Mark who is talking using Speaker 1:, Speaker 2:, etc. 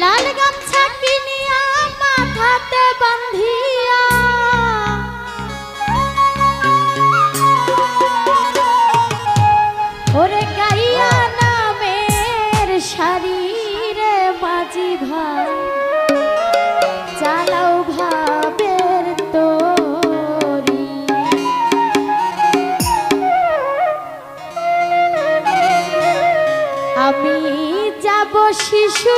Speaker 1: লাল গামছা কিনিয়া মাথাতে বান্ধিয়া। ওরে গাইয়া নামের শরীরে বাজি ভাই চালাও ভাবের তোরি। আমি যাব শিশু